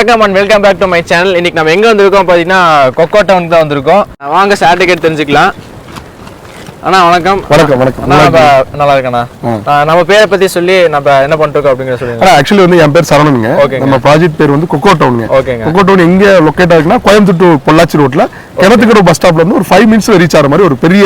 வணக்கம் and welcome back to my channel இன்னைக்கு நம்ம எங்க வந்திருக்கோம் பார்த்தீங்கன்னா கொக்கோ டவுனுக்கு தான் வந்திருக்கோம். வாங்க ஷேர் டிக்கெட் தெரிஞ்சுக்கலாம். அண்ணா வணக்கம். வணக்கம், வணக்கம். நல்லா இருக்கண்ணா நம்ம பேரை பத்தி சொல்லி நம்ம என்ன பண்ணிருக்கோம் அப்படிங்கிற ஆனா ஆக்சுவலி வந்து என் பேர் சரவணனுங்க. நம்ம ப்ராஜெக்ட் பேர் வந்து கொக்கோ டவுனுங்க. கொக்கோ டவுன் எங்க லொக்கேட் ஆகுதுன்னா கோயம்புத்தூர் பொள்ளாச்சி ரோட்ல கிணத்துக்கடை பஸ் ஸ்டாப்ல இருந்து ஒரு ஃபைவ் மினிட்ஸ்ல ரீச் ஆகிற மாதிரி ஒரு பெரிய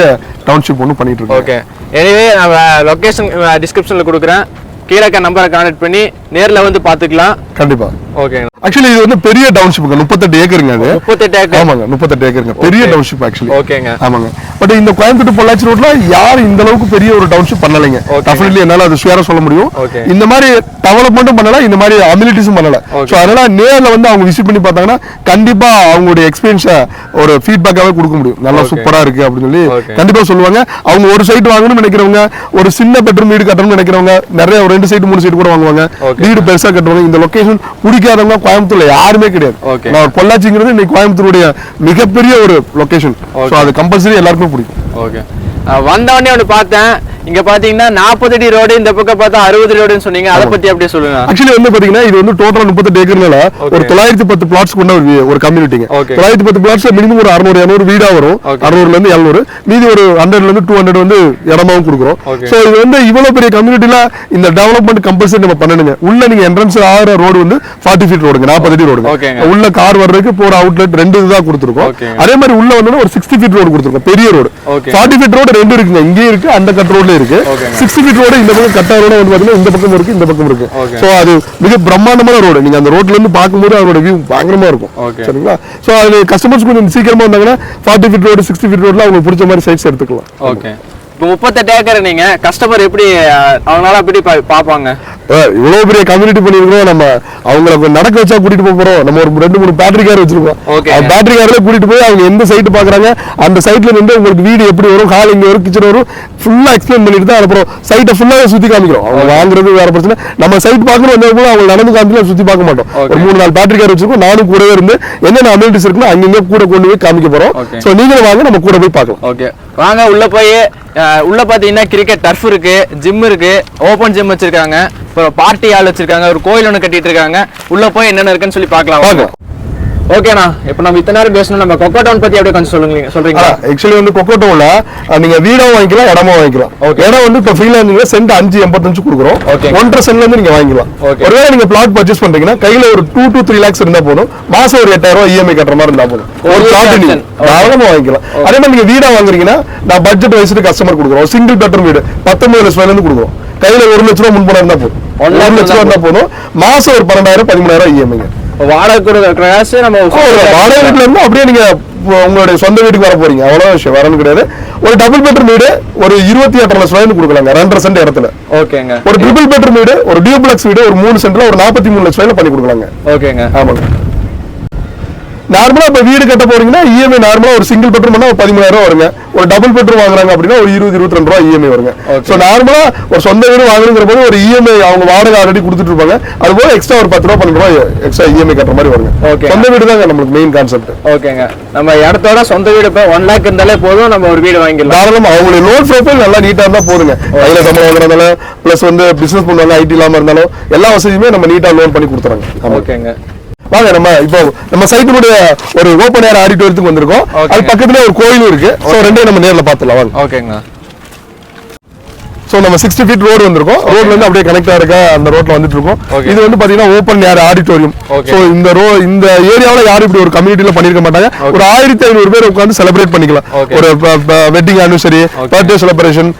டவுன்ஷிப் ஒன்று பண்ணிட்டு இருக்கோம். ஓகே. எனிவே நம்ம லொகேஷன் டிஸ்கிரிப்ஷனில் கொடுக்குறேன். கீழே நம்பரை கான்டாக்ட் பண்ணி நேர்ல வந்து பார்த்துக்கலாம். கண்டிப்பா. ஓகே ஆக்சுவலி இது வந்து பெரிய டவுன்ஷிப்புங்க முப்பத்தெட்டு ஏக்கருங்க அது. முப்பத்தெட்டு ஏக்கர். ஆமாங்க முப்பத்தெட்டு ஏக்கருங்க. பெரிய. டவுன்ஷிப் ஆக்சுவலி ஓகேங்க ஆமாங்க. பட் இந்த கோயம்புத்தூர் பொள்ளாச்சி ரோட்ல யாரும் இந்த அளவுக்கு பெரிய ஒரு டவுன்ஷிப் பண்ணலைங்க. டெஃபினெட்லி என்னால அது ஷுவரா சொல்ல முடியும். இந்த மாதிரி டெவலப்மெண்ட்டும் பண்ணல இந்த மாதிரி அமிலிட்டிஸும் பண்ணல. ஸோ அதனால நேர்ல வந்து அவங்க விசிட் பண்ணி பார்த்தாங்கன்னா கண்டிப்பா அவங்களுடைய எக்ஸ்பீரியன்ஸை ஒரு ஃபீட்பேக்காவே கொடுக்க முடியும். நல்லா. சூப்பரா இருக்கு அப்படின்னு சொல்லி. கண்டிப்பா சொல்லுவாங்க. அவங்க ஒரு சைட் வாங்கணும்னு நினைக்கிறவங்க ஒரு சின்ன பெட்ரூம் வீடு கட்டணும்னு நினைக்கிறவங்க நிறைய ஒரு ரெண்டு சைட் மூணு சைட் கூட வாங்குவாங்க. வீடு பெருசா கட்டுவாங்க. இந்த லொகேஷன் பிடிக்காதவங்க கோயம்புத்தூர்ல யாருமே கிடையாது. நான் பொள்ளாச்சிங்கிறது இன்னைக்கு கோயம்புத்தூருடைய மிகப்பெரிய ஒரு லொகேஷன் Okay. ஸோ அது கம்பல்சரி எல்லாருக்குமே பிடிக்கும். ஓகே வந்தவொடனே ஒன்று பார்த்தேன். இங்க பாத்தீங்கன்னா நாற்பது அடி ரோடு இந்த பக்கம் பார்த்தா அறுபது ரோடுன்னு சொன்னீங்க அதை பத்தி அப்படியே சொல்லுங்க ஆக்சுவலி வந்து பாத்தீங்கன்னா இது வந்து டோட்டலா முப்பத்தெட்டு ஏக்கர்னால. ஒரு தொள்ளாயிரத்தி பத்து பிளாட்ஸ் கொண்ட ஒரு ஒரு கம்யூனிட்டிங்க. தொள்ளாயிரத்தி பத்து பிளாட்ஸ்ல மினிமம் ஒரு அறுநூறு இரநூறு வீடா வரும். அறுநூறுல இருந்து எழுநூறு மீதி ஒரு ஹண்ட்ரட்ல இருந்து டூ ஹண்ட்ரட் வந்து இடமாவும் கொடுக்குறோம். சோ இது வந்து இவ்வளவு பெரிய கம்யூனிட்டில இந்த டெவலப்மெண்ட் கம்பல்சரி நம்ம பண்ணணுங்க உள்ள நீங்க என்ட்ரன்ஸ் ஆகிற ரோடு வந்து ஃபார்ட்டி ஃபீட் ரோடுங்க நாற்பது அடி ரோடுங்க. உள்ள கார் வர்றதுக்கு போற அவுட்லெட் ரெண்டு இதுதான் கொடுத்துருக்கோம். அதே மாதிரி உள்ள வந்து ஒரு சிக்ஸ்டி ஃபீட் ரோடு கொடுத்துருக்கோம் பெரிய ரோடு. ஃபார்ட்டி ஃபீட் ரோடு ரெண்டு இருக்குங்க இங்கேயும் இருக்கு அந்த கட் ரோட்ல இருக்கு. ஓகேங்க. சிக்ஸ்டி ஃபீட் ரோடு இந்த பக்கம் கட்டா ரோடு வந்து பாத்தீங்கன்னா இந்த பக்கம் இருக்கு இந்த பக்கம் இருக்கு. சோ அது மிக பிரம்மாண்டமான ரோடு நீங்க அந்த ரோட்ல இருந்து பார்க்கும்போது அதோட வியூ பயங்கரமா இருக்கும். சரிங்களா? சோ அது கஸ்டமர்ஸ் கொஞ்சம் சீக்கிரமா வந்தாங்கன்னா forty feet road sixty feet ரோட்ல அவங்களுக்கு பிடிச்ச மாதிரி சைட்ஸ் எடுத்துக்கலாம். ஓகே இப்போ முப்பத்தெட்டு ஏக்கர் நீங்க கஸ்டமர் எப்படி அவங்களால எப்படி பார்ப்பாங்க? இவ்வளவு பெரிய கம்யூனிட்டி பண்ணிருக்கோம் நம்ம அவங்கள நடக்க வச்சா கூட்டிட்டு போறோம். நம்ம ஒரு ரெண்டு மூணு பேட்டரி கார் வச்சிருக்கோம். பேட்டரி கார்ல கூட்டிட்டு போய் அவங்க எந்த சைட் பாக்குறாங்க அந்த சைட்ல நின்று உங்களுக்கு வீடு எப்படி வரும் ஹால் இங்க வரும் கிச்சன் வரும் ஃபுல்லா எக்ஸ்பிளைன் பண்ணிட்டு தான் அப்புறம் சைட்டை ஃபுல்லாவே சுத்தி காமிக்கிறோம். அவங்க வாங்குறது வேற பிரச்சனை. நம்ம சைட் பார்க்கணும் வந்த போது அவங்க நடந்து காமிக்கலாம் சுத்தி பார்க்க மாட்டோம். ஒரு மூணு நாலு பேட்டரி கார் வச்சிருக்கோம். நானும் கூடவே இருந்து என்னென்ன அமிலிட்டிஸ் இருக்குன்னு அங்கங்க கூட கொண்டு போய் காமிக்க போறோம். சோ நீங்களும் வாங்க நம்ம கூட போய் பார்க்கலாம். ஓகே. வாங்க உள்ள போய் உள்ள பாத்தீங்கன்னா கிரிக்கெட் டர்ஃப் இருக்கு ஜிம் இருக்கு ஓப்பன் ஜிம் வச்சிருக்காங்க. அப்புறம் பார்ட்டி ஹால் வச்சிருக்காங்க ஒரு கோயில் ஒன்று கட்டிட்டு இருக்காங்க. உள்ள போய் என்னென்ன இருக்குன்னு சொல்லி பார்க்கலாம். வாங்க பார்க்கலாம். ஓகேண்ணா இப்போ நம்ம இத்தனை நேரம் பேசணும் நம்ம கொக்கோ டவுன் பத்தி அப்படியே கொஞ்சம் சொல்லுங்க சொல்றீங்களா? ஆக்சுவலி வந்து கொக்கோட்டோல நீங்க வீடும் வாங்கிக்கலாம் இடமும் வாங்கிக்கலாம். Okay. இடம் வந்து இப்போ ஃப்ரீலான்சிங்ல சென்ட் அஞ்சு எண்பத்தஞ்சு கொடுக்குறோம். Okay. ஒன்றரை சென்ட்ல இருந்து நீங்க வாங்கிக்கலாம். ஒருவேளை நீங்க பிளாட் பர்ச்சேஸ் பண்றீங்கன்னா கையில ஒரு டூ to த்ரீ லேக்ஸ் இருந்தா போதும். மாசம் ஒரு எட்டாயிரம் ரூபாய் இஎம்ஐ கட்டுற மாதிரி இருந்தா போதும். ஒரு பிளாட் நீங்க. தாராளமா வாங்கிக்கலாம். அதே மாதிரி நீங்க வீடா வாங்குறீங்கன்னா நான் பட்ஜெட் வயசுக்கு கஸ்டமர் கொடுக்குறோம். சிங்கிள் பெட்ரூம் வீடு பத்தொன்பது லட்சம் இருந்து கொடுக்குறோம். கையில ஒரு லட்ச ரூபா முன்பணம் இருந்தா போதும். ஒரு லட்ச ரூபா இருந்தா போதும். மாசம் ஒரு பன்னெண்டாயிரம் பதிமூணாயிரம் இஎம்ஐங்க வாடகை காசு நம்ம வாடகை வீட்டுல இருந்து அப்படியே நீங்க உங்களுடைய சொந்த வீட்டுக்கு வர போறீங்க. அவ்வளவு விஷயம் வரணும் கிடையாது. ஒரு டபுள் பெட்ரூம் வீடு ஒரு இருபத்தி எட்டரை லட்சம் ரூபாய்க்கு கொடுக்கலாங்க ரெண்டரை சென்ட் இடத்துல. ஓகேங்க. ஒரு ட்ரிபிள் பெட்ரூம் வீடு ஒரு டியூப்ளெக்ஸ் வீடு ஒரு மூணு சென்ட்ல ஒரு நாற்பத்தி மூணு லட்சம் ரூபாயில பண்ணி கொடுக்கலாங்க. ஓகேங்க. ஆமாங்க. நார்மலா இப்ப வீடு கட்ட போறீங்கன்னா இஎம்ஐ நார்மலா ஒரு சிங்கிள் பெட்ரூம் ஒரு பதிமூணாயிரம் வருங்க. ஒரு டபுள் பெட்ரூம் வாங்குறாங்க அப்படின்னா ஒரு இருபது இருபத்தி ரெண்டு ரூபாய் இஎம்ஐ வருங்க. Okay. சோ நார்மலா ஒரு சொந்த வீடு வாங்குறங்கிற போது ஒரு இஎம்ஐ அவங்க வாடகை ஆல்ரெடி கொடுத்துட்டு இருப்பாங்க. அது போக எக்ஸ்ட்ரா ஒரு பத்து ரூபா பன்னெண்டு ரூபாய் எக்ஸ்ட்ரா இஎம்ஐ கட்டுற மாதிரி வருங்க. Okay. சொந்த வீடு தாங்க நம்மளுக்கு மெயின் கான்செப்ட் ஓகேங்க நம்ம இடத்தோட சொந்த வீடு இப்போ ஒன் லேக் இருந்தாலே போதும் நம்ம ஒரு வீடு வாங்கிடலாம். தாராளமா அவங்களுடைய லோன் ப்ரொஃபைல் நல்லா நீட்டா இருந்தா போதுங்க. கையில சம்பளம் வாங்குறதால பிளஸ் வந்து பிசினஸ் பண்ணுவாங்க ஐடி இல்லாம இருந்தாலும் எல்லா வசதியுமே நம்ம நீட்டா லோன் பண்ணி கொடுத்துறாங்க. ஓகேங்க வாங்க நம்ம இப்போ நம்ம சைட்டினுடைய ஒரு ஓப்பன் ஏர் ஆடிட்டோரியத்துக்கு வந்திருக்கோம். அது பக்கத்துல ஒரு கோயிலும் இருக்கு. சோ ரெண்டையும் நம்ம நேர்ல பாத்துலாம் வாங்க. ஓகேங்கண்ணா சோ நம்ம சிக்ஸ்டி ஃபீட் ரோடு வந்திருக்கோம். ரோட்ல இருந்து அப்படியே கனெக்டா இருக்க அந்த ரோட்ல வந்துட்டு இருக்கோம். இது வந்து பாத்தீங்கன்னா ஓப்பன் ஏர் ஆடிட்டோரியம். சோ இந்த ரோ இந்த ஏரியாவுல யாரும் இப்படி ஒரு கம்யூனிட்டில பண்ணிருக்க மாட்டாங்க. ஒரு ஆயிரத்தி ஐநூறு பேர் உட்கார்ந்து செலிப்ரேட் பண்ணிக்கலாம். ஒரு வெட்டிங் ஆனிவர்சரி பர்த்டே செலிப்ரேஷன்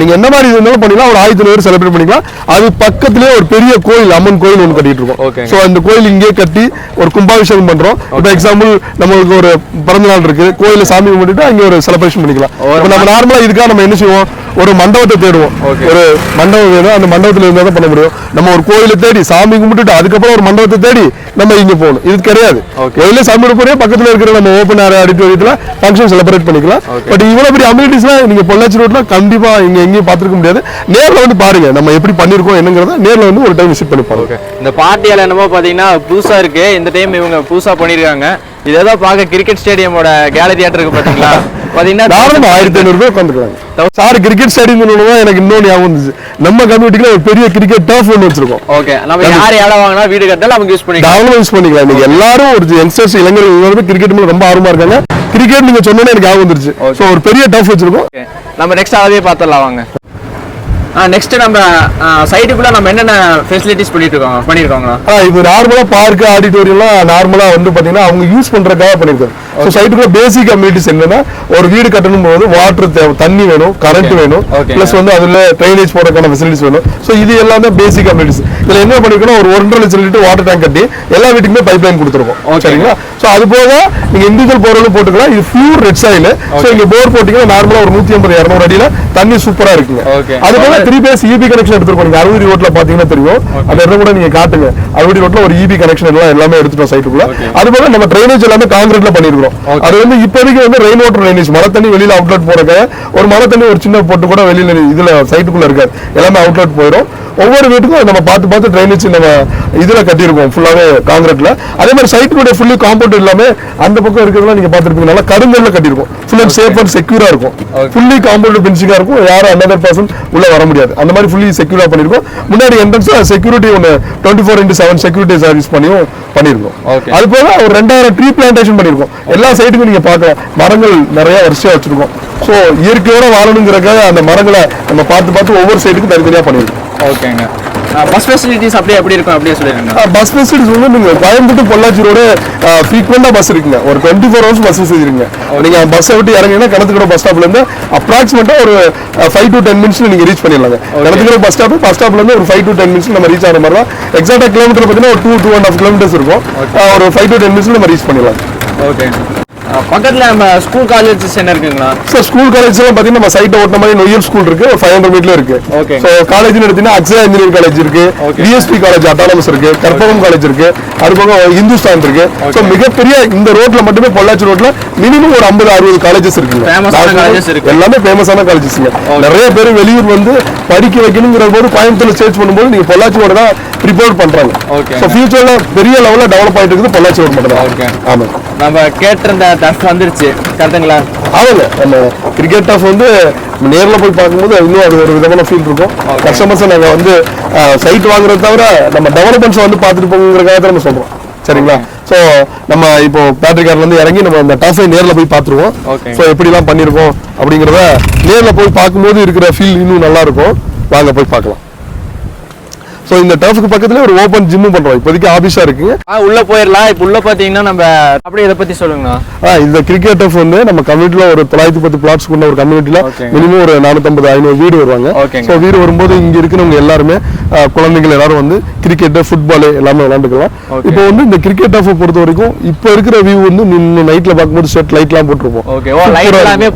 நீங்க என்ன மாதிரி இருந்தாலும் பண்ணிக்கலாம். ஒரு ஆயிரத்தி ஐநூறு செலிப்ரேட் பண்ணிக்கலாம். அது பக்கத்துலயே ஒரு பெரிய கோயில் அம்மன் கோயில் ஒன்று கட்டிட்டு இருக்கோம். சோ அந்த கோயில் இங்கே கட்டி ஒரு கும்பாபிஷேகம் பண்றோம். இப்போ எக்ஸாம்பிள் நம்மளுக்கு ஒரு பிறந்த நாள் இருக்கு. கோயில சாமி கும்பிட்டுட்டு அங்க ஒரு செலிப்ரேஷன் பண்ணிக்கலாம். இப்போ நம்ம நார்மலா இதுக்காக நம்ம என்ன செய்வோம்? ஒரு மண்டபத்தை தேடுவோம். ஒரு மண்டபம் வேணும். அந்த மண்டபத்துல இருந்தா தான் பண்ண முடியும். நம்ம ஒரு கோயிலை தேடி சாமி கும்பிட்டுட்டு அதுக்கப்புறம் ஒரு மண்டபத்தை தேடி நம்ம இங்க போகணும். இது கிடையாது. கோயிலே சாமி கும்பிட பக்கத்துல இருக்கிற நம்ம ஓப்பன் ஏர் ஆடிட்டோரியத்துல ஃபங்க்ஷன் செலிப்ரேட் பண்ணிக்கலாம். பட் இவ்வளவு பெரிய அம்யூனிட்டிஸ்லாம் நீங்க பொள்ளாச்சி ரோட்ல கண்டிப்பா நீங்கள் எங்கேயும் பார்த்துருக்க முடியாது. நேர்ல வந்து பாருங்க நம்ம எப்படி பண்ணிருக்கோம் என்னங்கிறத நேர்ல வந்து ஒரு டைம் விசிட் பண்ணி பாருங்க. இந்த பார்ட்டியால என்னமோ பாத்தீங்கன்னா புதுசா இருக்கு. இந்த டைம் இவங்க புதுசா பண்ணிருக்காங்க. இது ஏதோ பார்க்க கிரிக்கெட் ஸ்டேடியமோட கேலரி ஆட்டிருக்கு பார்த்தீங்களா? பாத்தீங்களா பாத்தீங்கன்னா தாராளமா ஆயிரத்தி ஐநூறு ரூபாய் உட்காந்துக்கலாம் சார் கிரிக்கெட் ஸ்டேடியம் தான் எனக்கு இன்னொன்று ஞாபகம் வந்துச்சு. நம்ம கம்யூனிட்டில ஒரு பெரிய கிரிக்கெட் டர்ஃப் ஒன்று வச்சிருக்கோம். ஓகே நம்ம யார் இடம் வாங்கினா வீடு கட்டாலும் அவங்க யூஸ் பண்ணிக்கலாம். தாராளமா யூஸ் பண்ணிக்கலாம். இன்னைக்கு எல்லாரும் ஒரு யங்ஸ்டர்ஸ் இளைஞர்கள் கிரிக்கெட் மேல ரொம்ப ஆர்வமா இருக்காங்க. கிரிக்கெட் நீங்க சொன்னோன்னே எனக்கு ஞாபகம் வந்துருச்சு. ஸோ ஒரு பெரிய டர்ஃப் வச்சிருக்கோம். நம்ம நெக்ஸ்ட் அதே பார்த்துடலாம் வாங்க. நெக்ஸ்ட் நம்ம சைட்டுக்குள்ள நம்ம என்னென்ன ஃபெசிலிட்டிஸ் பண்ணிட்டு இருக்கோம் பண்ணிருக்கோங்க ஆ, இது நார்மலா பார்க் ஆடிட்டோரியம்லாம் நார்மலா வந்து பாத்தீங்கன்னா அவங்க யூஸ் பண்றதுக்காக பண்ணிருக்காங்க ஸோ சைட்டுக்குள்ள பேசிக் அம்யூனிட்டிஸ் என்னன்னா ஒரு வீடு கட்டணும் போது வாட்டர் தேவை தண்ணி வேணும் கரண்ட் வேணும். பிளஸ் வந்து அதுல ட்ரைனேஜ் போறதுக்கான ஃபெசிலிட்டிஸ் வேணும். ஸோ இது எல்லாம் பேசிக் அம்யூனிட்டிஸ் இதுல என்ன பண்ணிருக்கோம் ஒரு ஒன்றரை லட்சம் லிட்டர் வாட்டர் டேங்க் கட்டி எல்லா வீட்டுக்குமே பைப் லைன் கொடுத்துருக்கோம். சரிங்களா? ஸோ அது போக நீங்க இண்டிவிஜுவல் போறவங்களும் போட்டுக்கலாம். இது பியூர் ரெட் சாயில் ஸோ இங்க போர் போட்டீங்கன்னா நார்மலா ஒரு நூத்தி ஐம்பது இரநூறு அடியில தண்ணி சூப்பரா இருக்குங்க. அது போக த்ரீ பேஸ் இபி கனெக்ஷன் எடுத்துருக்கோம் நீங்க அறுபது ரோட்ல பாத்தீங்கன்னா தெரியும். அந்த இடம் கூட நீங்க காட்டுங்க. அறுபது ரோட்ல ஒரு இபி கனெக்ஷன் எல்லாம் எல்லாமே எடுத்துட்டோம் சைட்டுக்குள்ள. அது போக நம்ம ட்ரைனேஜ் எல்லாமே காங்கிரீட்ல பண்ணிருக்கோம். அது வந்து இப்போதைக்கு வந்து ரெயின் வாட்டர் ட்ரைனேஜ் மழை தண்ணி வெளியில அவுட்லெட் போறக்க ஒரு மழை தண்ணி ஒரு சின்ன பொட்டு கூட வெளியில இதுல சைட்டுக்குள்ள இருக்காது. எல்லாமே அவுட்லெட் போயிடும் ஒவ்வொரு வீட்டுக்கும் நம்ம பார்த்து பார்த்து ட்ரைனேஜ் நம்ம இதுல கட்டியிருக்கோம் ஃபுல்லாவே காங்கிரீட்ல அதே மாதிரி சைட்டுடைய ஃபுல்லி காம்பவுண்ட் எல்லாமே அந்த பக்கம் இருக்கிறதுலாம் நீங்க பார்த்திருப்பீங்க. நல்லா கருங்கல்ல கட்டியிருக்கோம். ஃபுல் அண்ட் சேஃப் அண்ட் செக்யூரா இருக்கும். ஃபுல்லி காம்பவுண்ட் பென்சிங்கா இருக்கும். யாரும் அனதர் பர்சன் உள்ள வர முடியாது. அந்த மாதிரி ஃபுல்லி செக்யூரா பண்ணிருக்கோம் முன்னாடி என்ட்ரன்ஸ் செக்யூரிட்டி ஒன்று twenty four into seven security service பண்ணியும் பண்ணிருக்கோம் Okay. அது போக ஒரு ரெண்டாயிரம் ட்ரீ பிளான்டேஷன் பண்ணிருக்கோம் எல்லா சைட்டுக்கும் நீங்க பார்க்கலாம். மரங்கள் நிறைய வரிசையா வச்சிருக்கோம். ஸோ இயற்கையோட வாழணுங்கிறக்காக அந்த மரங்களை நம்ம பார்த்து பார்த்து ஒவ்வொரு சைட்டுக்கும் தனித்தனியா பண்ணிருக்கோம் ஓகேங்க. பஸ் ஃபெசிலிட்டிஸ் அப்படியே எப்படி இருக்கும்? அப்படியே சொல்லிடுங்க. பஸ் ஃபெசிலிட்டிஸ் வந்து நீங்க கோயம்புத்தூர் பொள்ளாச்சி ரோடு பஸ் இருக்குங்க. ஒரு twenty four hours bus facility இருக்குங்க நீங்க பஸ்ஸை விட்டு இறங்கினா கிணத்துக்கிற பஸ் ஸ்டாப்ல இருந்து அப்ராக்சிமேட்டா ஒரு ஃபைவ் டு டென் மினிட்ஸ்ல நீங்க ரீச் பண்ணிடலாங்க. கிணத்துக்கிற பஸ் ஸ்டாப் பஸ் ஸ்டாப்ல இருந்து ஒரு ஃபைவ் டு டென் மினிட்ஸ் நம்ம ரீச் ஆகிற மாதிரி தான் எக்ஸாக்டா கிலோமீட்டர் பார்த்தீங்கன்னா ஒரு two two and half kilometres இருக்கும். ஒரு ஃபைவ் டு டென் மினிட்ஸ்ல நம்ம ரீச் பண்ணிடலாம். ஓகே பக்கத்துல நம்ம ஸ்கூல் காலேஜஸ் என்ன இருக்குங்களா? சார் ஸ்கூல் காலேஜ் எல்லாம் பாத்தீங்கன்னா நம்ம சைட்டை ஓட்ட மாதிரி நொய்யல் ஸ்கூல் இருக்கு. ஒரு ஃபைவ் ஹண்ட்ரட் மீட்டர்ல இருக்கு. Okay. ஸோ காலேஜ்னு எடுத்தீங்கன்னா அக்ஷயா இன்ஜினியரிங் காலேஜ் இருக்கு. டிஎஸ்பி காலேஜ் அட்டானமஸ் இருக்கு. கற்பகம் காலேஜ் இருக்கு. அது போக இந்துஸ்தான் இருக்கு ஸோ மிகப்பெரிய இந்த ரோட்ல மட்டுமே பொள்ளாச்சி ரோட்ல மினிமம் ஒரு ஐம்பது அறுபது காலேஜஸ் இருக்கு. எல்லாமே ஃபேமஸான காலேஜஸ்ங்க நிறைய பேர் வெளியூர் வந்து படிக்க வைக்கணுங்கிற போது கோயம்புத்தூர்ல சேர்ச் பண்ணும்போது நீங்க பொள்ளாச்சியோட தான் ப்ரிப்பேர் பண்றாங்க. ஸோ ஃபியூச்சர்ல பெரிய லெவல்ல டெவலப் ஆயிட்டு இருக்குது பொள்ளாச்சி ரோட் மட்டும். தான் ஆமா. நம்ம கேட்டிருந்த டஃப் வந்துருச்சு. கரெக்டுங்களா? ஆமாங்க. நம்ம கிரிக்கெட் டஃப் வந்து நேர்ல போய் பார்க்கும்போது இன்னும் அது ஒரு விதமான ஃபீல் இருக்கும். கஸ்டமர்ஸை நாங்க வந்து சைட் வாங்குறத தவிர நம்ம டெவலப்மெண்ட்ஸ் வந்து பார்த்துட்டு போங்கிறதுக்காக தான் நம்ம சொல்றோம். சரிங்களா? ஸோ நம்ம இப்போ பேட்டரிக்கார்ல இருந்து இறங்கி நம்ம அந்த டஃபை நேர்ல போய் பார்த்துருவோம். ஸோ எப்படிலாம் பண்ணியிருக்கோம் அப்படிங்கிறத நேர்ல போய் பார்க்கும்போது இருக்கிற ஃபீல் இன்னும் நல்லா இருக்கும். வாங்க போய் பார்க்கலாம். ஸோ இந்த டர்ஃபுக்கு பக்கத்துல ஒரு ஓப்பன் ஜிம்மு பண்றோம். இப்போதைக்கு ஆபீஸா இருக்குங்க. ஆ உள்ள போயிடலாம். இப்போ உள்ள பாத்தீங்கன்னா நம்ம அப்படியே இதை பத்தி சொல்லுங்கண்ணா. இந்த கிரிக்கெட் டஃப் வந்து நம்ம கம்யூனிட்டில ஒரு தொள்ளாயிரத்தி பத்து பிளாட்ஸ் கொண்ட ஒரு கம்யூனிட்டில. மினிமம் ஒரு நானூத்தம்பது ஐநூறு வீடு வருவாங்க. ஸோ வீடு வரும்போது இங்க இருக்கிறவங்க எல்லாருமே குழந்தைகள் எல்லாரும் வந்து கிரிக்கெட் ஃபுட்பால் எல்லாமே விளையாண்டுக்கலாம். Okay. இப்போ வந்து இந்த கிரிக்கெட் டஃப் பொறுத்த வரைக்கும் இப்போ இருக்கிற வியூ வந்து நின்று நைட்ல பார்க்கும்போது ஷர்ட் லைட்லாம் போட்டிருப்போம்.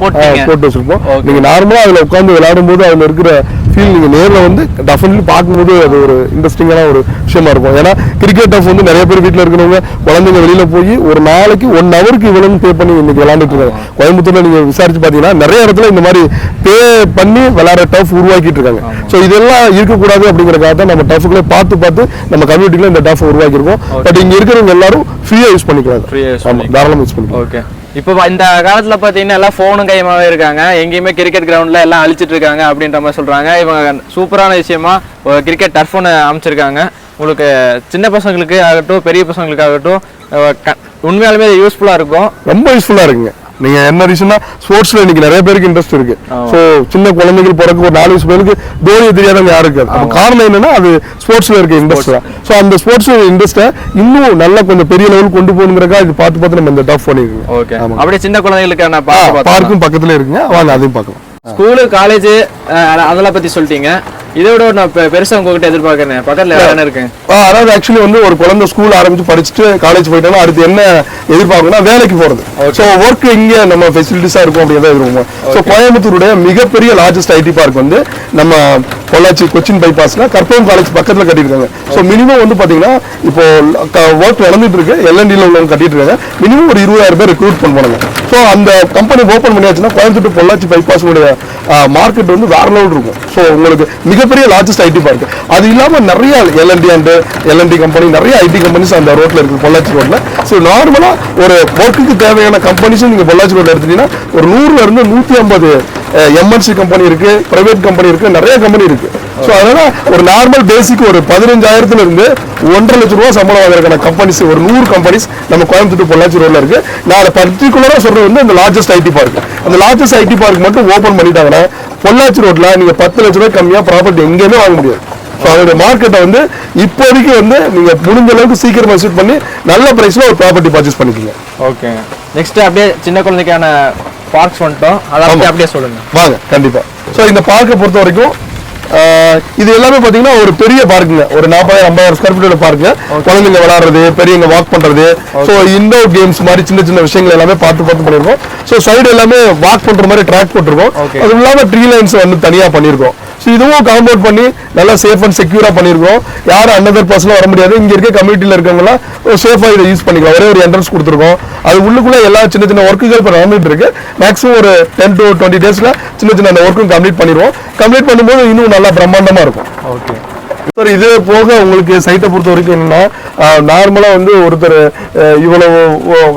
போட்டு வச்சிருப்போம். நீங்க நார்மலா அதுல உட்காந்து விளையாடும் போது அதுல இருக்கிற ஃபீல் நீங்க நேர்ல வந்து டெஃபினெட்லி பார்க்கும்போது அது ஒரு இன்ட்ரெஸ்டிங்கான ஒரு விஷயமா இருக்கும். ஏன்னா கிரிக்கெட் டஃப் வந்து நிறைய பேர் வீட்ல இருக்கிறவங்க குழந்தைங்க வெளியில போய் ஒரு நாளைக்கு ஒன் ஹவருக்கு இவ்வளவு பே பண்ணி இன்னைக்கு விளையாண்டுட்டு இருக்காங்க. கோயம்புத்தூர்ல நீங்க விசாரிச்சு பாத்தீங்கன்னா நிறைய இடத்துல இந்த மாதிரி பே பண்ணி விளையாடுற டஃப் உருவாக்கிட்டு இருக்காங்க. ஸோ இதெல்லாம் இருக்கக்கூடாது அப்படிங்கறதுக்காக தான் நம்ம டஃப்களை பார்த்து பார்த்து நம்ம கம்யூனிட்டில இந்த டஃப் உருவாக்கியிருக்கோம். பட் இங்க இருக்கிறவங்க எல்லாரும் ஃப்ரீயா யூஸ் பண்ணிக்கலாம் Free ஆ use ஆமா பண்ணிக்கலாம். தாராளமா யூஸ் பண்ணிக்கலாம். ஓகே இப்போ இந்த காலத்தில் பார்த்தீங்கன்னா எல்லாம் ஃபோனும் கையமாகவே இருக்காங்க. எங்கேயுமே கிரிக்கெட் கிரவுண்டில் எல்லாம் அழிச்சிட்டு இருக்காங்க அப்படின்ற மாதிரி சொல்கிறாங்க இவங்க சூப்பரான விஷயமா கிரிக்கெட் டர்ஃப் ஒன்று அமைச்சிருக்காங்க. உங்களுக்கு சின்ன பசங்களுக்கு ஆகட்டும் பெரிய பசங்களுக்கு ஆகட்டும் க- உண்மையாலுமே யூஸ்ஃபுல்லாக இருக்கும். ரொம்ப யூஸ்ஃபுல்லாக இருக்குங்க. நீங்க என்ன ரீசன்னா ஸ்போர்ட்ஸ்ல இன்னைக்கு நிறைய பேருக்கு இன்ட்ரெஸ்ட் இருக்கு. சோ சின்ன குழந்தைகள் பிறகு ஒரு நாலு வயசு பேருக்கு தோனியை தெரியாதவங்க யாரும் இருக்காது. அப்ப காரணம் என்னன்னா அது ஸ்போர்ட்ஸ்ல இருக்க இன்ட்ரெஸ்ட் தான். சோ அந்த ஸ்போர்ட்ஸ் இன்ட்ரெஸ்ட்டை இன்னும் நல்லா கொஞ்சம் பெரிய லெவல் கொண்டு போகணுங்கிறக்கா இது பார்த்து பார்த்து நம்ம இந்த டஃப் பண்ணிருக்கோம். ஓகே. அப்படியே சின்ன குழந்தைகளுக்கான பார்க்கும் பக்கத்துல இருக்குங்க. வாங்க அதையும் பார்க்கலாம். ஸ்கூலு காலேஜ் அதெல்லாம் பத்தி சொல்லிட்டீங்க. இதை விட நான் பெ- பெருசா உங்ககிட்ட எதிர்பார்க்கறேன். பக்கத்துல என்ன இருக்கு ஆ, அதாவது ஆக்சுவலி வந்து ஒரு குழந்தை ஸ்கூல் ஆரம்பிச்சு படிச்சுட்டு காலேஜ் போயிட்டாலும் அடுத்து என்ன எதிர்பார்க்கணும்னா வேலைக்கு போறது. ஸோ ஒர்க் இங்க நம்ம ஃபெசிலிட்டிஸா இருக்கும் அப்படிங்கிறத எதிர்பார்ப்போம். ஸோ கோயம்புத்தூருடைய மிகப்பெரிய லார்ஜஸ்ட் ஐடி பார்க் வந்து நம்ம பொள்ளாச்சி கொச்சின் பைபாஸ்ல கற்பகம் காலேஜ் பக்கத்துல கட்டியிருக்காங்க. ஸோ மினிமம் வந்து பாத்தீங்கன்னா இப்போ ஒர்க் நடந்துட்டு இருக்கு. எல்என்டியில் உள்ளவங்க கட்டிட்டு இருக்காங்க. மினிமம் ஒரு இருபதாயிரம் பேர் ரெக்ரூட் பண்ணுவாங்க ஸோ அந்த கம்பெனி ஓப்பன் பண்ணியாச்சுன்னா கோயம்புத்தூர் பொள்ளாச்சி பைபாஸுடைய மார்க்கெட் வந்து வேற லெவல் இருக்கும். ஸோ உங்களுக்கு மிக மிகப்பெரிய லார்ஜஸ்ட் ஐடி பார்க் அது இல்லாம நிறைய எல்என்டி அண்ட் எல்என்டி கம்பெனி நிறைய ஐடி கம்பெனிஸ் அந்த ரோட்ல இருக்கு பொள்ளாச்சி ரோட்டில் ஸோ நார்மலா ஒரு ஒர்க்குக்கு தேவையான கம்பெனிஸும் நீங்கள் பொள்ளாச்சி ரோட்டில் எடுத்தீங்கன்னா ஒரு நூறுல இருந்து நூத்தி ஐம்பது எம்என்சி கம்பெனி இருக்கு பிரைவேட் கம்பெனி இருக்கு நிறைய கம்பெனி இருக்கு. ஸோ அதனால ஒரு நார்மல் பேசிக் ஒரு பதினஞ்சாயிரத்துல இருந்து ஒன்றரை லட்சம் ரூபா சம்பளம் வாங்குறதுக்கான கம்பெனிஸ் ஒரு நூறு கம்பெனிஸ் நம்ம கோயம்புத்தூர் பொள்ளாச்சி ரோட்ல இருக்கு. நான் பர்டிகுலராக சொல்றது வந்து அந்த லார்ஜஸ்ட் ஐடி பார்க் அந்த லார்ஜஸ்ட் ஐடி பார்க் மட்டும் ஓபன் பண்ணிட்டாங்கன்னா பொள்ளாச்சி ரோட்ல நீங்க பத்து லட்ச ரூபாய் கம்மியா ப்ராப்பர்ட்டி எங்கேயுமே வாங்க முடியாது. அதோட மார்க்கெட்டை வந்து இப்போதைக்கு வந்து நீங்க முடிஞ்ச அளவுக்கு சீக்கிரமா விசிட் பண்ணி நல்ல பிரைஸ்ல ஒரு ப்ராப்பர்ட்டி பர்ச்சேஸ் பண்ணிக்கோங்க. ஓகேங்க நெக்ஸ்ட் அப்படியே சின்ன குழந்தைக்கான பார்க்ஸ் வந்துட்டோம். அதை. அப்படியே சொல்லுங்க. வாங்க கண்டிப்பா. ஸோ இந்த பார்க்கை பொறுத்த வரைக்கும் இது எல்லாமே பாத்தீங்கன்னா ஒரு பெரிய பார்க்குங்க ஒரு நாற்பதாயிரம் ஐம்பதாயிரம் ஸ்கொயர் ஃபீட்டோட பார்க்கு குழந்தைங்க விளையாடுறது பெரியவங்க வாக் பண்றது. ஸோ இண்டோர் கேம்ஸ் மாதிரி சின்ன சின்ன விஷயங்கள் எல்லாமே பார்த்து பார்த்து பண்ணிருக்கோம். ஸோ சைடு எல்லாமே வாக் பண்ற மாதிரி ட்ராக் போட்டிருக்கோம். அது இல்லாம ட்ரீ லைன்ஸ் வந்து தனியா பண்ணியிருக்கோம் ஸோ இதுவும் காம்பவுண்ட் பண்ணி நல்லா சேஃப் அண்ட் செக்யூரா பண்ணியிருக்கோம் யாரும் அனதர் பர்சனும் வர முடியாது. இங்க இருக்க கம்யூனிட்டியில் இருக்கவங்களாம் சேஃபா இதை யூஸ் பண்ணிக்கலாம். ஒரே ஒரு என்ட்ரன்ஸ் கொடுத்துருக்கோம். அது உள்ளுக்குள்ள எல்லா சின்ன சின்ன ஒர்க்குகள் இப்போ நடந்துட்டு இருக்கு. மேக்ஸிமம் ஒரு டென் டு டுவெண்ட்டி டேஸ்ல சின்ன சின்ன அந்த ஒர்க்கும் கம்ப்ளீட் பண்ணிடுவோம். கம்ப்ளீட் பண்ணும்போது இன்னும் நல்லா பிரம்மாண்டமா இருக்கும். ஓகே சார் இது போக உங்களுக்கு சைட்டை பொறுத்த வரைக்கும் என்னன்னா நார்மலா வந்து ஒருத்தர் அஹ், இவ்வளவு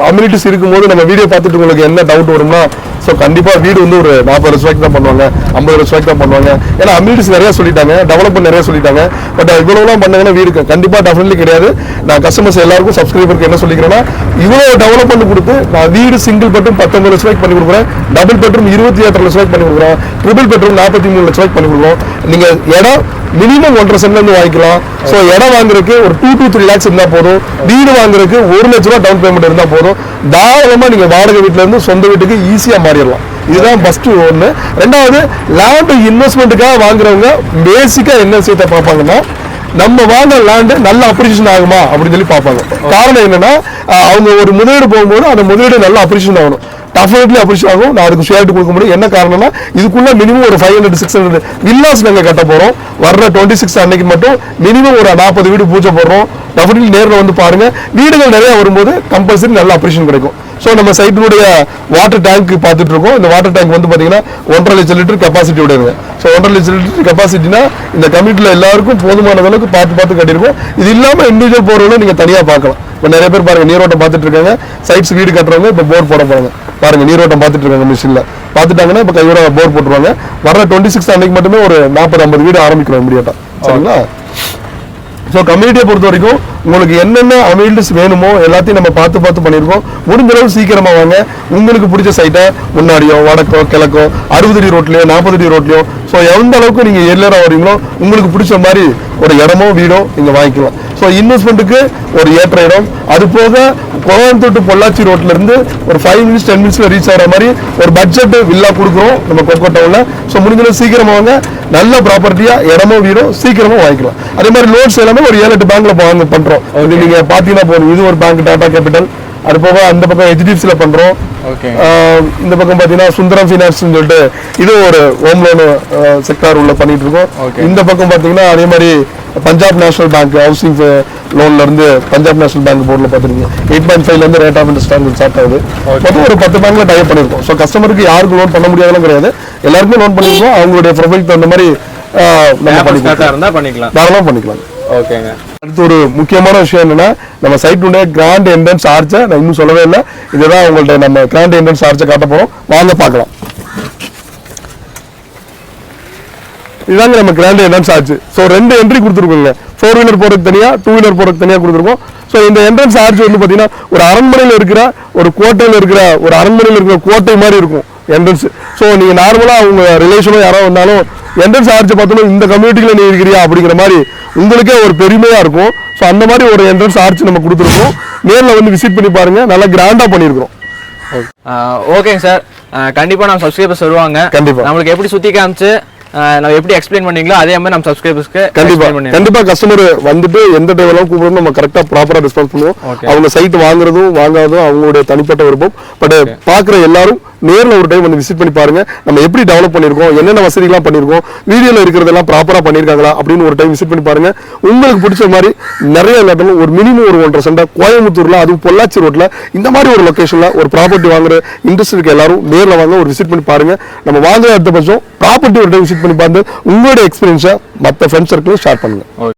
அம்யூனிட்டிஸ் இருக்கும்போது நம்ம வீடியோ பார்த்துட்டு உங்களுக்கு என்ன டவுட் வரும்னா ஸோ கண்டிப்பாக வீடு வந்து ஒரு நாற்பது லட்ச தான் பண்ணுவாங்க ஐம்பது லட்ச ரூபாய்க்கு தான் பண்ணுவாங்க. ஏன்னா அம்யூனிட்டிஸ் நிறையா சொல்லிட்டாங்க டெவலப்மெண்ட் நிறைய சொல்லிட்டாங்க. பட் இவ்வளோலாம் பண்ணாங்கன்னா வீடு கண்டிப்பாக டெஃபினெட்லி கிடையாது. நான் கஸ்டமர்ஸ் எல்லாருக்கும் சப்ஸ்கிரைபருக்கு என்ன சொல்லிக்கிறேன்னா இவ்வளோ டெவலப்மெண்ட் கொடுத்து நான் வீடு சிங்கிள் பெட்ரூம் பத்தொன்பது லட்ச ரூபாய்க்கு பண்ணி கொடுக்குறேன். டபுள் பெட்ரூம் இருபத்தி எட்டு லட்ச ரூபாய்க்கு பண்ணி கொடுக்குறேன். ட்ரிபிள் பெட்ரூம் நாற்பத்தி மூணு லட்ச ரூபாய்க்கு பண்ணி கொடுக்குறோம். நீங்கள் இடம் மினிமம் ஒன்றரை சென்ட்லேருந்து வாங்கிக்கலாம். ஸோ இடம் வாங்குறதுக்கு ஒரு டூ டூ த்ரீ லேக்ஸ் இருந்தால் போதும். வீடு வாங்குறதுக்கு ஒரு லட்ச ரூபா டவுன் பேமெண்ட் இருந்தால் போதும். தாராளமா நீங்கள் வாடகை வீட்டிலேருந்து சொந்த வீட்டுக்கு ஈஸியாக மாறி மாறிடலாம். இதுதான் ஃபஸ்ட்டு ஒன்று ரெண்டாவது லேண்டு இன்வெஸ்ட்மெண்ட்டுக்காக வாங்குறவங்க பேசிக்காக என்ன விஷயத்தை பார்ப்பாங்கன்னா நம்ம வாங்க லேண்டு நல்ல அப்ரிசியேஷன் ஆகுமா அப்படின்னு சொல்லி பார்ப்பாங்க. காரணம் என்னன்னா அவங்க ஒரு முதலீடு போகும்போது அந்த முதலீடு நல்ல அப்ரிசியேஷன் ஆகணும் டெஃபினெட்லி அப்ரிஷியேட் ஆகும். நான் அதுக்கு ஷேரிட்டி கொடுக்க முடியும். என்ன காரணம்னா இதுக்குள்ள மினிமம் ஒரு five hundred six hundred villas நாங்கள் கட்ட போகிறோம் வர்ற டுவெண்ட்டி சிக்ஸ் அன்னைக்கு மட்டும் மினிமம் ஒரு நாற்பது வீடு பூஜை போடுறோம். டெஃபினெட்லி நேரில் வந்து பாருங்கள் வீடுகள் நிறையா வரும்போது கம்பல்சரி நல்ல அப்ரிஷியேஷன் கிடைக்கும். ஸோ நம்ம சைட்டினுடைய வாட்டர் டேங்க் பார்த்துட்டு இருக்கோம் இந்த வாட்டர் டேங்க் வந்து பார்த்தீங்கன்னா ஒன்றரை லட்சம் லிட்டர் கெப்பாசிட்டி உடையது. ஸோ ஒன்றரை லட்சம் லிட்டர் கெப்பாசிட்டினா இந்த கம்யூனிட்டியில் எல்லாருக்கும் போதுமான அளவுக்கு பார்த்து பார்த்து கட்டியிருக்கோம். இது இல்லாமல் இண்டிவிஜுவல் போர்வெல்லாம் நீங்கள் தனியாக பார்க்கலாம். இப்போ நிறைய பேர் பாருங்க நீரோட்டம் பார்த்துட்டு இருக்காங்க சைட்ஸ் வீடு கட்டுறவங்க இப்போ போர் போட போகிறாங்க பாருங்க நீரோட்டம் பார்த்துட்டு இருக்காங்க மிஷினில் பார்த்துட்டாங்கன்னா இப்போ கையோட போர் போட்டுருவாங்க. வர டுவெண்ட்டி சிக்ஸ் அன்னைக்கு மட்டுமே ஒரு நாற்பது ஐம்பது வீடு ஆரம்பிக்கிறோம் முடியாட்டா சரிங்களா? ஸோ கம்யூனிட்டியை பொறுத்த வரைக்கும் உங்களுக்கு என்னென்ன அமெயில்ஸ் வேணுமோ எல்லாத்தையும் நம்ம பார்த்து பார்த்து பண்ணியிருக்கோம். முடிஞ்சளவு சீக்கிரமாக சீக்கிரமா வாங்க. உங்களுக்கு பிடிச்ச சைட்டை முன்னாடியோ வடக்கோ கிழக்கோ அறுபது அடி ரோட்லையோ நாற்பது அடி ரோட்லையோ ஸோ எந்த அளவுக்கு நீங்க ஏர்லியராக வரீங்களோ உங்களுக்கு பிடிச்ச மாதிரி ஒரு இடமோ வீடோ நீங்கள் வாங்கிக்கலாம். ஸோ இன்வெஸ்ட்மெண்ட்டுக்கு ஒரு ஏற்ற இடம். அது போக கோயம்புத்தூர் பொள்ளாச்சி ரோட்ல இருந்து ஒரு ஃபைவ் மினிட்ஸ் டென் மினிட்ஸ்ல ரீச் ஆகிற மாதிரி ஒரு பட்ஜெட் வில்லா கொடுக்குறோம் நம்ம கொக்கோ டவுனில் ஸோ முடிஞ்சளவு சீக்கிரமாக சீக்கிரமா வாங்க. நல்ல ப்ராப்பர்ட்டியா இடமோ வீடோ சீக்கிரமா வாங்கிக்கலாம். அதே மாதிரி லோன்ஸ் எல்லாமே ஒரு ஏழு எட்டு பேங்க்ல பண்றோம். இது நீங்க பாத்தீங்கன்னா போதும். இது ஒரு பேங்க் டாடா கேபிட்டல் அது போக அந்த பக்கம் ஹெச்டிஎஃப்சில பண்றோம். இந்த பக்கம் பாத்தீங்கன்னா சுந்தரம் ஃபினான்ஸ் சொல்லிட்டு இது ஒரு ஹோம் லோன் செக்டார் உள்ள பண்ணிட்டு இருக்கோம். இந்த பக்கம் பாத்தீங்கன்னா அதே மாதிரி பஞ்சாப் நேஷனல் பேங்க் ஹவுசிங் லோன்ல இருந்து பஞ்சாப் நேஷனல் பேங்க் போர்டில் பார்த்துருக்கீங்க எயிட் பாயிண்ட் ஃபைவ்ல இருந்து ரேட் ஆஃப் இன்ட்ரெஸ்ட் ஸ்டார்ட் ஆகுது. மொத்தம் ஒரு பத்து பேங்க்ல டைப் பண்ணிருக்கோம். ஸோ கஸ்டமருக்கு யாருக்கு லோன் பண்ண முடியாதெல்லாம் கிடையாது. எல்லாருக்குமே லோன் பண்ணிருக்கோம். அவங்களுடைய ப்ரொஃபைலுக்கு தகுந்த மாதிரி நம்ம பண்ணிக்கலாம். தாராளமாக பண்ணிக்கலாம். ஓகேங்க. அடுத்து ஒரு முக்கியமான விஷயம் என்னன்னா நம்ம சைட்டுடைய கிராண்ட் என்ட்ரன்ஸ் ஆர்ச்சை நான் இன்னும் சொல்லவே இல்லை. இதுதான் உங்கள்ட்ட நம்ம கிராண்ட் என்ட்ரன்ஸ் ஆர்ச்சை காட்ட போகிறோம் வாங்க பார்க்கலாம். இதுதாங்க நம்ம கிராண்ட் என்ட்ரன்ஸ் ஆச்சு ஸோ ரெண்டு என்ட்ரி கொடுத்துருக்கோங்க ஃபோர் வீலர் போறதுக்கு தனியா டூ வீலர் போறதுக்கு தனியா கொடுத்துருக்கோம். ஸோ இந்த என்ட்ரன்ஸ் ஆர்ச் வந்து பார்த்தீங்கன்னா ஒரு அரண்மனையில் இருக்கிற ஒரு கோட்டையில் இருக்கிற ஒரு அரண்மனையில் இருக்கிற கோட்டை மாதிரி இருக்கும் என்ட்ரன்ஸ் ஸோ நீங்க நார்மலா உங்க ரிலேஷனோ யாரோ வந்தாலும் என்ட்ரன்ஸ் ஆர்ச்சை பார்த்தோன்னா இந்த கம்யூனிட்டியில் நீ இருக்கிறியா அப்படிங்கிற மாதிரி உங்களுக்கே ஒரு பெருமையா இருக்கும். ஸோ அந்த மாதிரி ஒரு என்ட்ரன்ஸ் ஆர்ச் நம்ம கொடுத்துருக்கோம். நேரில் வந்து விசிட் பண்ணி பாருங்க. நல்லா கிராண்டா பண்ணியிருக்கிறோம். ஓகேங்க சார் கண்டிப்பாக நம்ம சப்ஸ்கிரைபர்ஸ் வருவாங்க. கண்டிப்பா. நம்மளுக்கு எப்படி சுற்றி காமிச்சு நம்ம எப்படி எக்ஸ்பிளைன் பண்ணீங்களோ அதே மாதிரி நம்ம சப்ஸ்கிரைபர்ஸ்க்கு கண்டிப்பா. கண்டிப்பா கஸ்டமர் வந்துட்டு எந்த டைம்லாம் கூப்பிடணும் நம்ம கரெக்டா ப்ராப்பரா ரெஸ்பான்ஸ் பண்ணுவோம். அவங்க சைட் வாங்குறதும் வாங்காததும் அவங்களுடைய தனிப்பட்ட விருப்பம். பட் பாக்குற எல்லாரும் நேர்ல ஒரு டைம் வந்து விசிட் பண்ணி பாருங்க. நம்ம எப்படி டெவலப் பண்ணிருக்கோம் என்னென்ன வசதிகள்லாம் பண்ணிருக்கோம் வீடியோல இருக்கிறதெல்லாம் ப்ராப்பரா பண்ணிருக்காங்களா அப்படின்னு ஒரு டைம் விசிட் பண்ணி பாருங்க. உங்களுக்கு பிடிச்ச மாதிரி நிறைய இடத்துல ஒரு மினிமம் ஒரு ஒன்றரை சென்டா கோயம்புத்தூர்ல அதுவும் பொள்ளாச்சி ரோட்ல இந்த மாதிரி ஒரு லொகேஷன்ல ஒரு ப்ராப்பர்ட்டி வாங்குற இன்ட்ரெஸ்ட் இருக்க எல்லாரும் நேர்ல வாங்க ஒரு விசிட் பண்ணி பாருங்க. நம்ம வாங்குற அடுத்த பட்சம் ப்ராப்பர்ட்டி ஒரு டைம் விசிட் விசிட் பண்ணி பார்த்து உங்களோட எக்ஸ்பீரியன்ஸை மற்ற ஃப்ரெண்ட்ஸ் சர்க்கிளும் ஷேர் பண்ணுங்கள்